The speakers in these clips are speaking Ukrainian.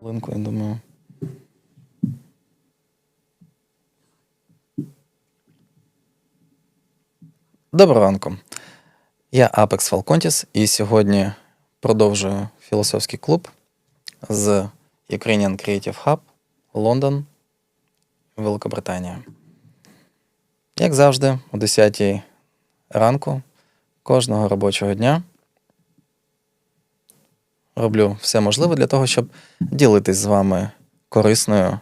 Хвилинку, я думаю. Доброго ранку. Я Апекс Фалконтіс і сьогодні продовжую філософський клуб з Ukrainian Creative Hub Лондон, Великобританія. Як завжди, о 10 ранку кожного робочого дня роблю все можливе для того, щоб ділитись з вами корисною,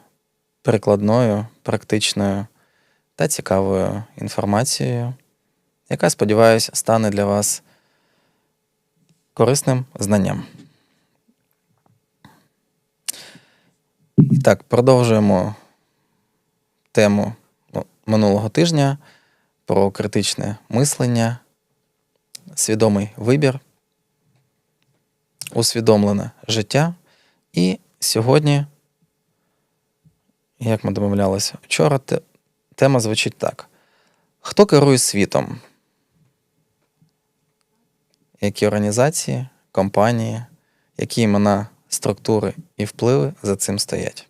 перекладною, практичною та цікавою інформацією, яка, сподіваюся, стане для вас корисним знанням. І так, продовжуємо тему ну, минулого тижня про критичне мислення, свідомий вибір, усвідомлене життя. І сьогодні, як ми домовлялися вчора, те- тема звучить так: Хто керує світом? Які організації, компанії, які імена, структури і впливи за цим стоять?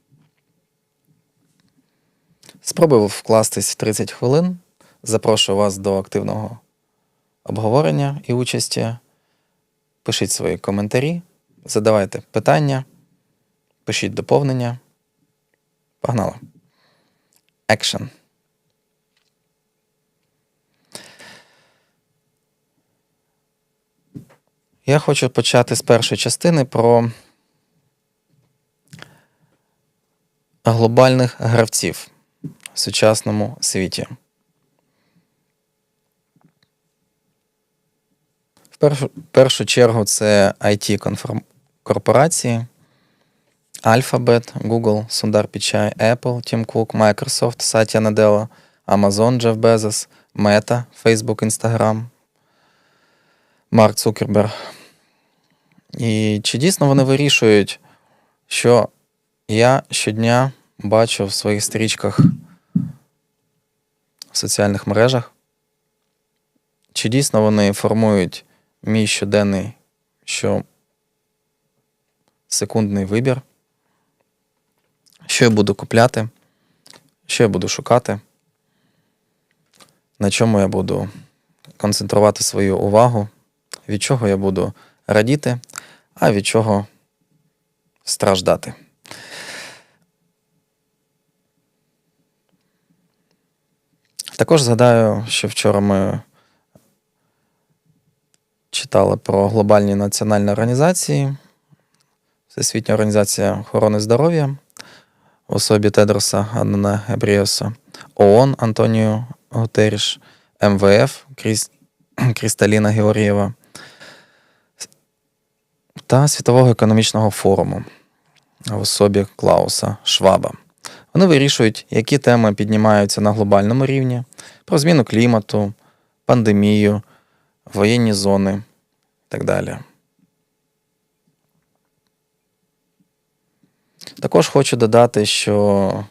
Спробую вкластись в 30 хвилин. Запрошую вас до активного обговорення і участі. Пишіть свої коментарі, задавайте питання, пишіть доповнення. Погнали. Action. Я хочу почати з першої частини про глобальних гравців в сучасному світі. В першу, чергу це IT корпорації Alphabet, Google, Sundar Pichai, Apple, Tim Cook, Microsoft, Satya Nadella, Amazon, Jeff Bezos, Meta, Facebook, Instagram, Марк Цукерберг. І чи дійсно вони вирішують, що я щодня бачу в своїх стрічках в соціальних мережах? Чи дійсно вони формують мій щоденний що секундний вибір? Що я буду купляти? Що я буду шукати? На чому я буду концентрувати свою увагу? Від чого я буду радіти, а від чого страждати? Також згадаю, що вчора ми читали про глобальні національні організації, Всесвітня організація охорони здоров'я в особі Тедроса Анна Гебріоса, ООН Антоніо Гутеріш, МВФ Кріс... Крісталіна Георгієва та Світового економічного форуму в особі Клауса Шваба. Вони вирішують, які теми піднімаються на глобальному рівні про зміну клімату, пандемію, воєнні зони і так далі. Також хочу додати, що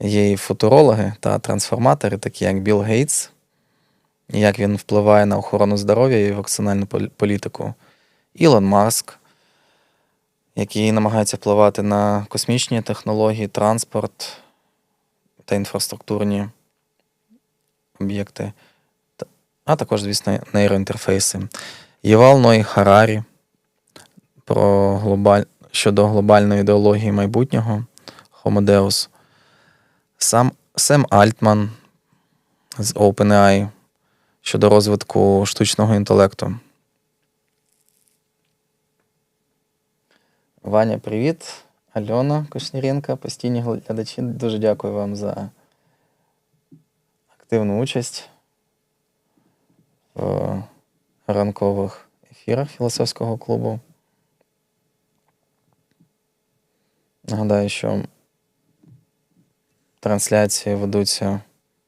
є і футурологи та трансформатори, такі як Білл Гейтс, як він впливає на охорону здоров'я і вакцинальну політику, Ілон Маск, який намагається впливати на космічні технології, транспорт та інфраструктурні об'єкти, а також, звісно, нейроінтерфейси. Євал Ной Харарі про глобаль... щодо глобальної ідеології майбутнього Homo Deus. Сам Сем Альтман з OpenAI щодо розвитку штучного інтелекту. Ваня, привіт. Альона Кошніренка, постійні глядачі. Дуже дякую вам за активну участь в ранкових ефірах філософського клубу. Нагадаю, що трансляції ведуться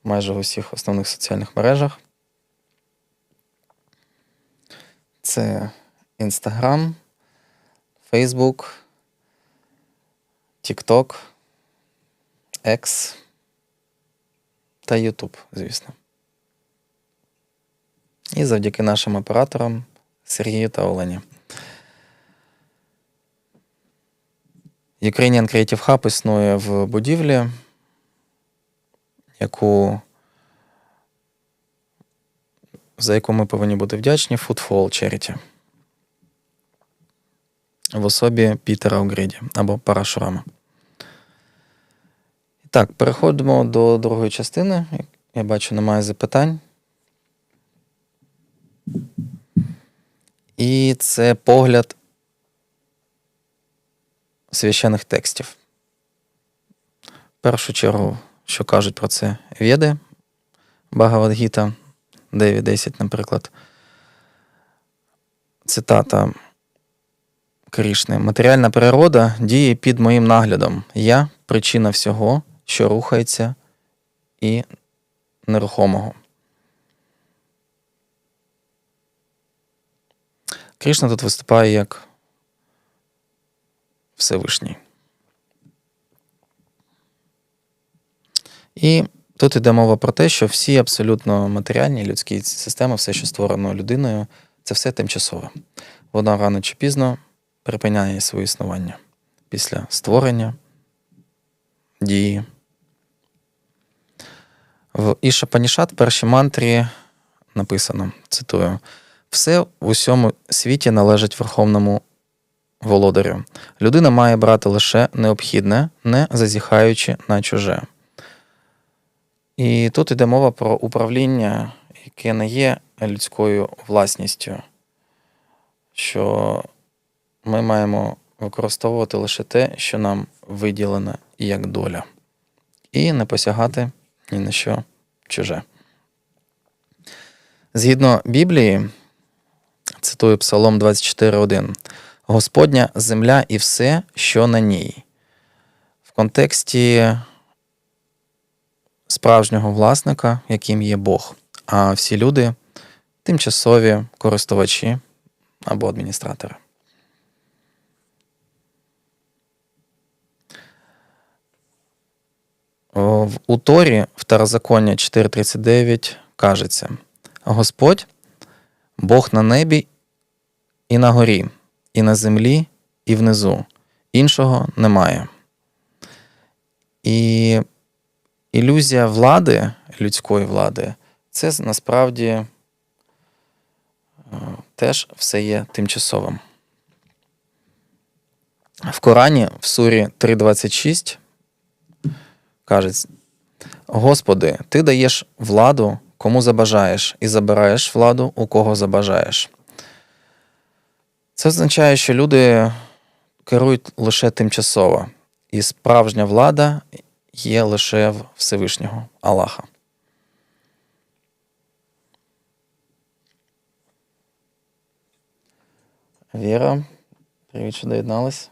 майже в усіх основних соціальних мережах. Це Instagram, Facebook, TikTok, X та YouTube, звісно. І завдяки нашим операторам Сергію та Олені. Ukrainian Creative Hub існує в будівлі, яку, за яку ми повинні бути вдячні Footfall Charity в особі Пітера Огріді або Парашурама. Так, переходимо до другої частини. Я бачу, немає запитань. І це погляд священих текстів. В першу чергу, що кажуть про це Веди, Багавадгіта 9.10, наприклад. Цитата Крішни. Матеріальна природа діє під моїм наглядом. Я причина всього, що рухається і нерухомого. Кришна тут виступає як Всевишній. І тут йде мова про те, що всі абсолютно матеріальні людські системи, все, що створено людиною, це все тимчасове. Вона рано чи пізно припиняє своє існування після створення, дії. В Ішапанішат першій мантрі написано, цитую, все в усьому світі належить Верховному володарю. Людина має брати лише необхідне, не зазіхаючи на чуже. І тут йде мова про управління, яке не є людською власністю, що ми маємо використовувати лише те, що нам виділено як доля, і не посягати ні на що чуже. Згідно Біблії, цитую Псалом 24.1. Господня земля і все, що на ній. В контексті справжнього власника, яким є Бог, а всі люди тимчасові користувачі або адміністратори. В Уторі Второзаконня 4.39 кажеться: Господь, Бог на небі і на горі, і на землі, і внизу. Іншого немає. І ілюзія влади, людської влади, це насправді е, теж все є тимчасовим. В Корані в сурі 3.26 каже: Господи, Ти даєш владу, кому забажаєш, і забираєш владу, у кого забажаєш. Це означає, що люди керують лише тимчасово, і справжня влада є лише в Всевишнього Аллаха. Віра, привіт, що доєдналась.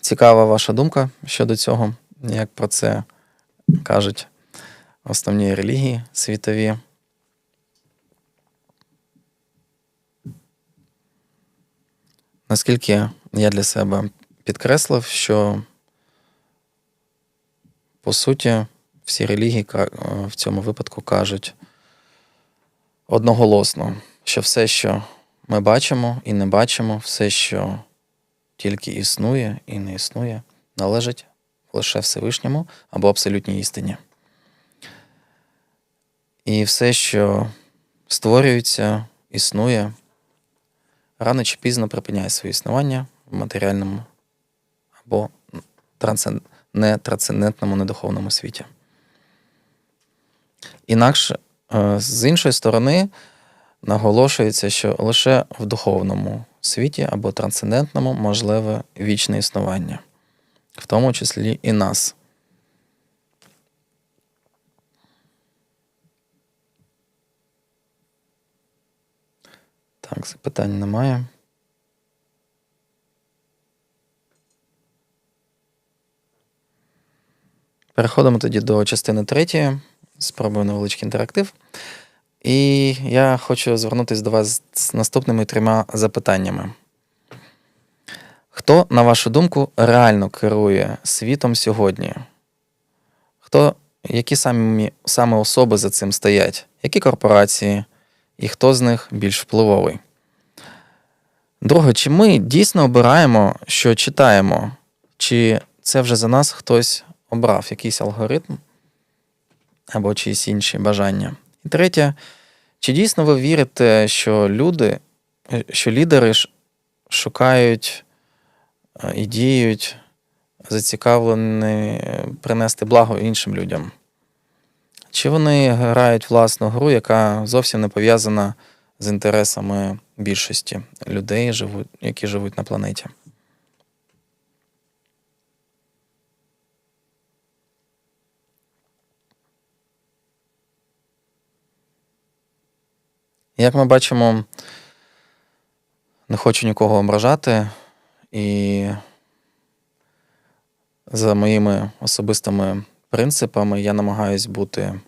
Цікава ваша думка щодо цього, як про це кажуть основні релігії світові. Наскільки я для себе підкреслив, що по суті всі релігії в цьому випадку кажуть одноголосно, що все, що ми бачимо і не бачимо, все, що тільки існує і не існує, належить лише Всевишньому або абсолютній істині. І все, що створюється, існує, рано чи пізно припиняє своє існування в матеріальному або нетрансцендентному, недуховному світі. Інакше, з іншої сторони, наголошується, що лише в духовному світі або трансцендентному можливе вічне існування, в тому числі і нас. Так, запитань немає. Переходимо тоді до частини третьої. Спробую невеличкий інтерактив. І я хочу звернутися до вас з наступними трьома запитаннями. Хто на вашу думку, реально керує світом сьогодні? Хто, які самі, саме особи за цим стоять? Які корпорації? І хто з них більш впливовий? Друге, чи ми дійсно обираємо, що читаємо? Чи це вже за нас хтось обрав якийсь алгоритм або чиїсь інші бажання? І третє, чи дійсно ви вірите, що люди, що лідери шукають і діють зацікавлені е, принести благо іншим людям? Чи вони грають власну гру, яка зовсім не пов'язана з інтересами більшості людей, які живуть на планеті? Як ми бачимо, не хочу нікого ображати, і за моїми особистими принципами я намагаюсь бути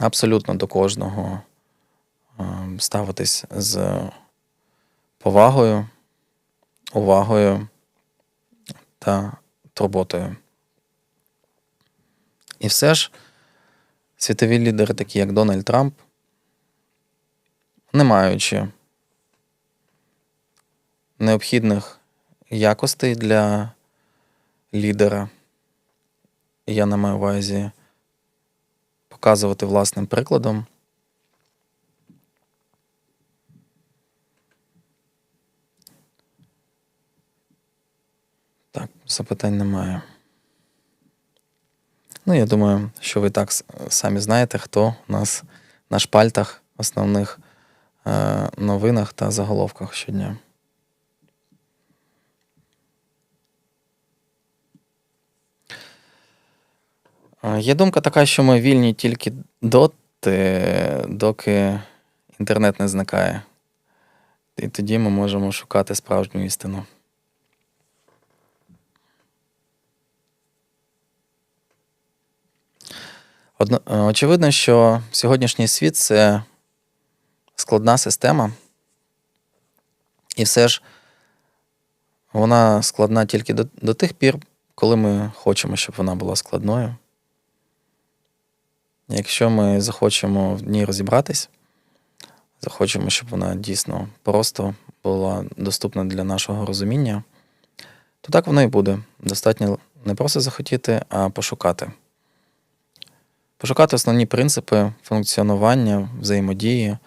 абсолютно до кожного е, ставитись з повагою, увагою та турботою. І все ж світові лідери, такі як Дональд Трамп, не маючи необхідних якостей для лідера, я не маю увазі показувати власним прикладом. Так, запитань немає. Ну, я думаю, що ви так самі знаєте, хто у нас на шпальтах основних е, новинах та заголовках щодня. Є думка така, що ми вільні тільки доти, доки інтернет не зникає. І тоді ми можемо шукати справжню істину. Е, очевидно, що сьогоднішній світ це складна система, і все ж вона складна тільки до, до тих пір, коли ми хочемо, щоб вона була складною. Якщо ми захочемо в ній розібратись, захочемо, щоб вона дійсно просто була доступна для нашого розуміння, то так воно і буде. Достатньо не просто захотіти, а пошукати. Пошукати основні принципи функціонування, взаємодії,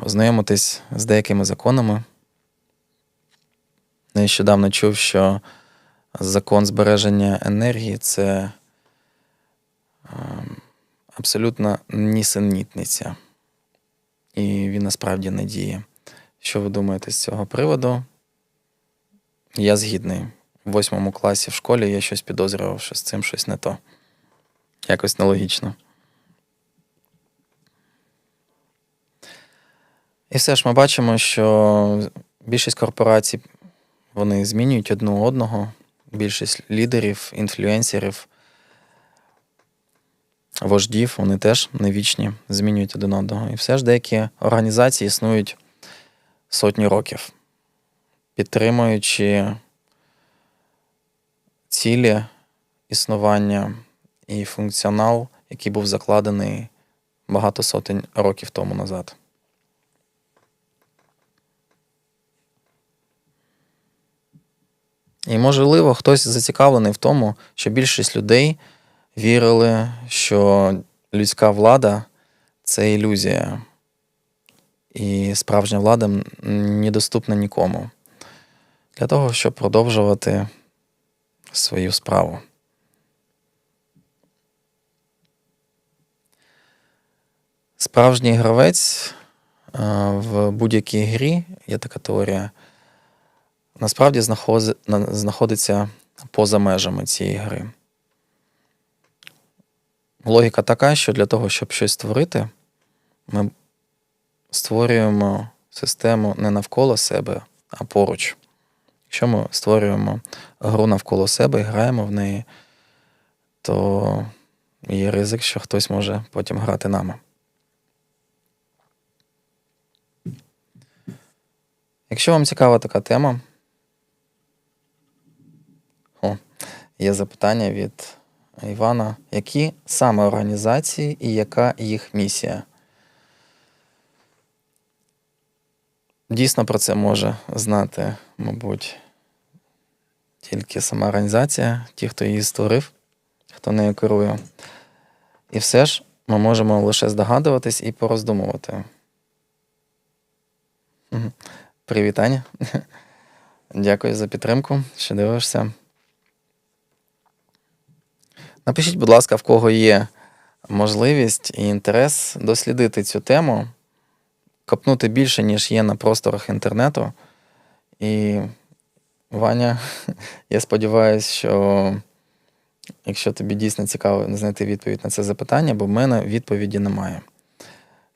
ознайомитись з деякими законами. Нещодавно чув, що закон збереження енергії це абсолютно нісенітниця. І він насправді не діє. Що ви думаєте з цього приводу? Я згідний. В восьмому класі в школі я щось підозрював, що з цим щось не то. Якось нелогічно. І все ж ми бачимо, що більшість корпорацій вони змінюють одну одного, більшість лідерів, інфлюенсерів, вождів, вони теж не вічні, змінюють один одного. І все ж деякі організації існують сотні років, підтримуючи цілі існування і функціонал, який був закладений багато сотень років тому назад. І можливо, хтось зацікавлений в тому, що більшість людей вірили, що людська влада це ілюзія, і справжня влада недоступна нікому для того, щоб продовжувати свою справу. Справжній гравець е, в будь-якій грі, є така теорія, насправді знаходиться поза межами цієї гри. Логіка така, що для того, щоб щось створити, ми створюємо систему не навколо себе, а поруч. Якщо ми створюємо гру навколо себе і граємо в неї, то є ризик, що хтось може потім грати нами. Якщо вам цікава така тема, о, є запитання від. Івана. Які саме організації і яка їх місія? Дійсно про це може знати, мабуть, тільки сама організація, ті, хто її створив, хто нею керує. І все ж ми можемо лише здогадуватись і пороздумувати. Привітання. Дякую за підтримку, що дивишся. Напишіть, будь ласка, в кого є можливість і інтерес дослідити цю тему, копнути більше, ніж є на просторах інтернету. І, Ваня, я сподіваюся, що якщо тобі дійсно цікаво знайти відповідь на це запитання, бо в мене відповіді немає.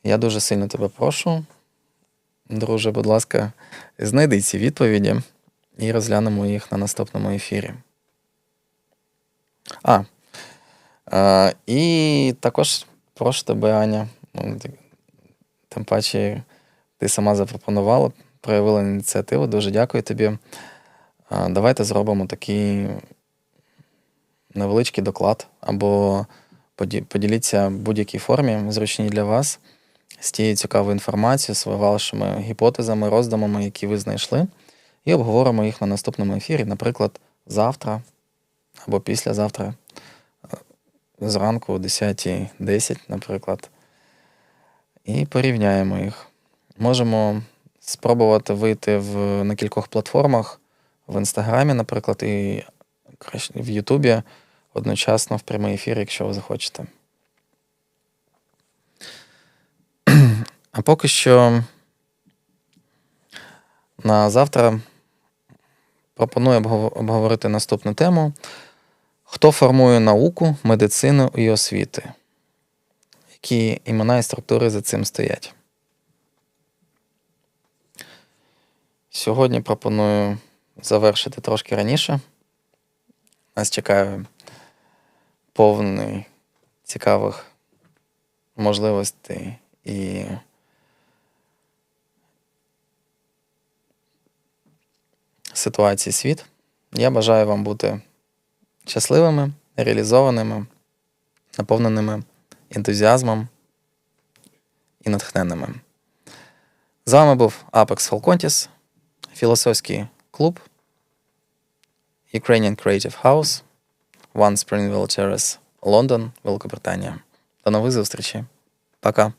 Я дуже сильно тебе прошу, друже, будь ласка, знайди ці відповіді і розглянемо їх на наступному ефірі. А, і також прошу тебе, Аня, ну, тим паче ти сама запропонувала, проявила ініціативу. Дуже дякую тобі. Давайте зробимо такий невеличкий доклад або поділіться в будь-якій формі, зручній для вас, з тією цікавою інформацією, з вашими гіпотезами, роздумами, які ви знайшли, і обговоримо їх на наступному ефірі, наприклад, завтра або післязавтра, зранку о 10.10, наприклад, і порівняємо їх. Можемо спробувати вийти в, на кількох платформах, в Інстаграмі, наприклад, і в Ютубі одночасно в прямий ефір, якщо ви захочете. А поки що на завтра пропоную обговорити наступну тему: хто формує науку, медицину і освіти? Які імена і структури за цим стоять? Сьогодні пропоную завершити трошки раніше. Нас чекає повний цікавих можливостей і ситуацій світ. Я бажаю вам бути щасливими, реалізованими, наповненими ентузіазмом і натхненними. З вами був Apex Falcontis, філософський клуб, Ukrainian Creative House, One Springville Terrace, Лондон, Великобританія. До нових зустрічей. Пока.